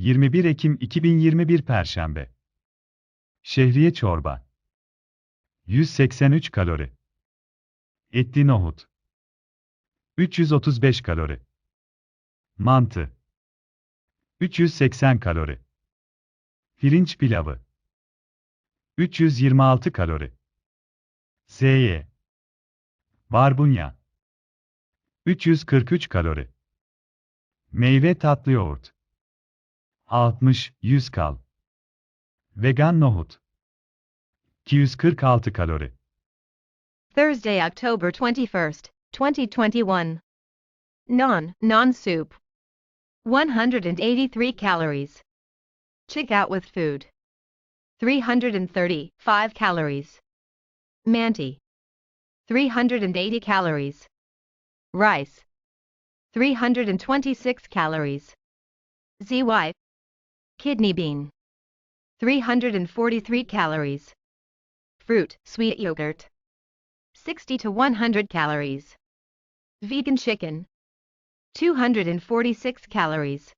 21 Ekim 2021 Perşembe. Şehriye çorba. 183 kalori. Etli nohut. 335 kalori. Mantı. 380 kalori. Pirinç pilavı. 326 kalori. SY. Barbunya. 343 kalori. Meyve tatlı yoğurt. 60-100 kal. Vegan nohut. 246 kalori. Thursday, October 21st, 2021. Non, non soup. 183 calories. Chick out with food. 335 calories. Manti. 380 calories. Rice. 326 calories. ZY. Kidney bean. 343 calories. Fruit, sweet yogurt. 60 to 100 calories. Vegan chicken. 246 calories.